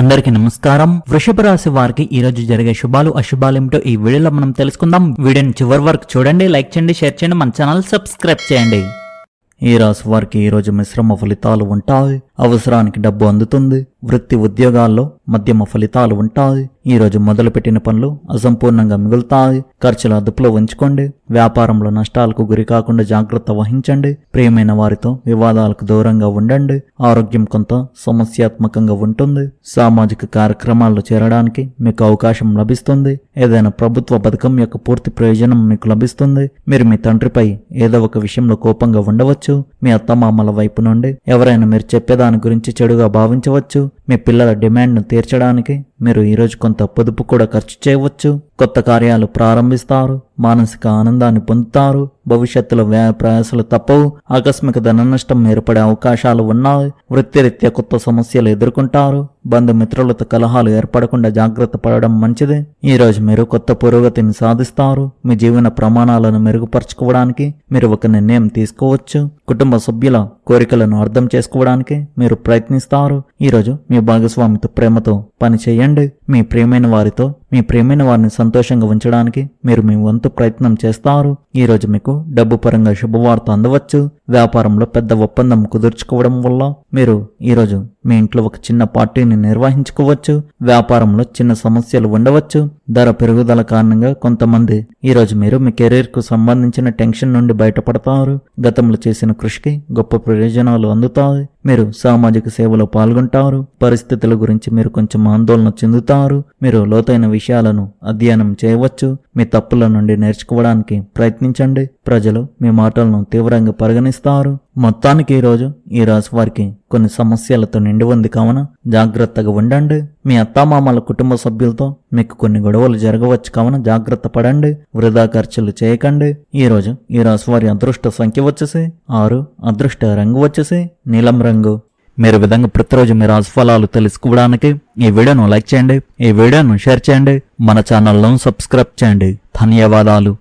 అందరికీ నమస్కారం. వృషభ రాశి వారికి ఈ రోజు జరిగే శుభాలు అశుభాలు ఏమిటో ఈ వీడియోలో మనం తెలుసుకుందాం. వీడియోని చివరి వరకు చూడండి లైక్ చేయండి షేర్ చేయండి మన ఛానల్ సబ్స్క్రైబ్ చేయండి. ఈ రాశి వారికి ఈ రోజు మిశ్రమ ఫలితాలు ఉంటాయి. అవసరానికి డబ్బు అందుతుంది. వృత్తి ఉద్యోగాల్లో మధ్యమ ఫలితాలు ఉంటాయి. ఈ రోజు మొదలుపెట్టిన పనులు అసంపూర్ణంగా మిగులుతాయి. ఖర్చులు అదుపులో ఉంచుకోండి. వ్యాపారంలో నష్టాలకు గురి కాకుండా జాగ్రత్త వహించండి. ప్రియమైన వారితో వివాదాలకు దూరంగా ఉండండి. ఆరోగ్యం కొంత సమస్యాత్మకంగా ఉంటుంది. సామాజిక కార్యక్రమాల్లో చేరడానికి మీకు అవకాశం లభిస్తుంది. ఏదైనా ప్రభుత్వ పథకం యొక్క పూర్తి ప్రయోజనం మీకు లభిస్తుంది. మీరు మీ తండ్రిపై ఏదో ఒక విషయంలో కోపంగా ఉండవచ్చు. మీ అత్తమామల వైపు నుండి ఎవరైనా మీరు దాని గురించి చెడుగా భావించవచ్చు. మీ పిల్లల డిమాండ్ను తీర్చడానికి మీరు ఈరోజు కొంత పొదుపు కూడా ఖర్చు చేయవచ్చు. కొత్త కార్యాలు ప్రారంభిస్తారు. మానసిక ఆనందాన్ని పొందుతారు. భవిష్యత్తులో వ్యయ ప్రయాసాలు తప్పవు. ఆకస్మిక ధన నష్టం ఏర్పడే అవకాశాలు ఉన్నాయి. వృత్తిరీత్యా కొత్త సమస్యలు ఎదుర్కొంటారు. బంధుమిత్రులతో కలహాలు ఏర్పడకుండా జాగ్రత్త పడడం మంచిది. ఈ రోజు మీరు కొత్త పురోగతిని సాధిస్తారు. మీ జీవన ప్రమాణాలను మెరుగుపరచుకోవడానికి మీరు ఒక నిర్ణయం తీసుకోవచ్చు. కుటుంబ సభ్యుల కోరికలను అర్థం చేసుకోవడానికి మీరు ప్రయత్నిస్తారు. ఈరోజు మీ భాగస్వామితో ప్రేమతో పని చేయండి. మీ ప్రియమైన వారితో మీ ప్రియమైన వారిని సంతోషంగా ఉంచడానికి మీరు మీ వంతు ప్రయత్నం చేస్తారు. ఈ రోజు మీకు డబ్బు పరంగా శుభవార్త అందవచ్చు. వ్యాపారంలో పెద్ద ఒప్పందం కుదుర్చుకోవడం వల్ల మీరు ఈరోజు మీ ఇంట్లో ఒక చిన్న పార్టీని నిర్వహించుకోవచ్చు. వ్యాపారంలో చిన్న సమస్యలు ఉండవచ్చు. ధర పెరుగుదల కారణంగా కొంతమంది ఈరోజు మీరు మీ కెరీర్కు సంబంధించిన టెన్షన్ నుండి బయటపడతారు. గతంలో చేసిన కృషికి గొప్ప ప్రయోజనాలు అందుతాయి. మీరు సామాజిక సేవలో పాల్గొంటారు పరిస్థితుల గురించి మీరు కొంచెం ఆందోళన చెందుతారు మీరు లోతైన విషయాలను అధ్యయనం చేయవచ్చు మీ తప్పుల నుండి నేర్చుకోవడానికి ప్రయత్నించండి ప్రజలు మీ మాటలను తీవ్రంగా పరిగణిస్తారు. మొత్తానికి ఈరోజు ఈ రాశివారికి కొన్ని సమస్యలతో నిండి ఉంది కావున జాగ్రత్తగా ఉండండి. మీ అత్తామామల కుటుంబ సభ్యులతో మీకు కొన్ని గొడవలు జరగవచ్చు కావున జాగ్రత్త పడండి. వృధా ఖర్చులు చేయకండి. ఈ రోజు ఈ రాశివారి అదృష్ట సంఖ్య వచ్చేసి ఆరు అదృష్ట రంగు వచ్చేసి నీలం రంగు. మీరు విధంగా ప్రతిరోజు మీ రాశిఫలాలు తెలుసుకోవడానికి ఈ వీడియోను లైక్ చేయండి. ఈ వీడియోను షేర్ చేయండి. మన ఛానల్ను సబ్స్క్రైబ్ చేయండి. ధన్యవాదాలు.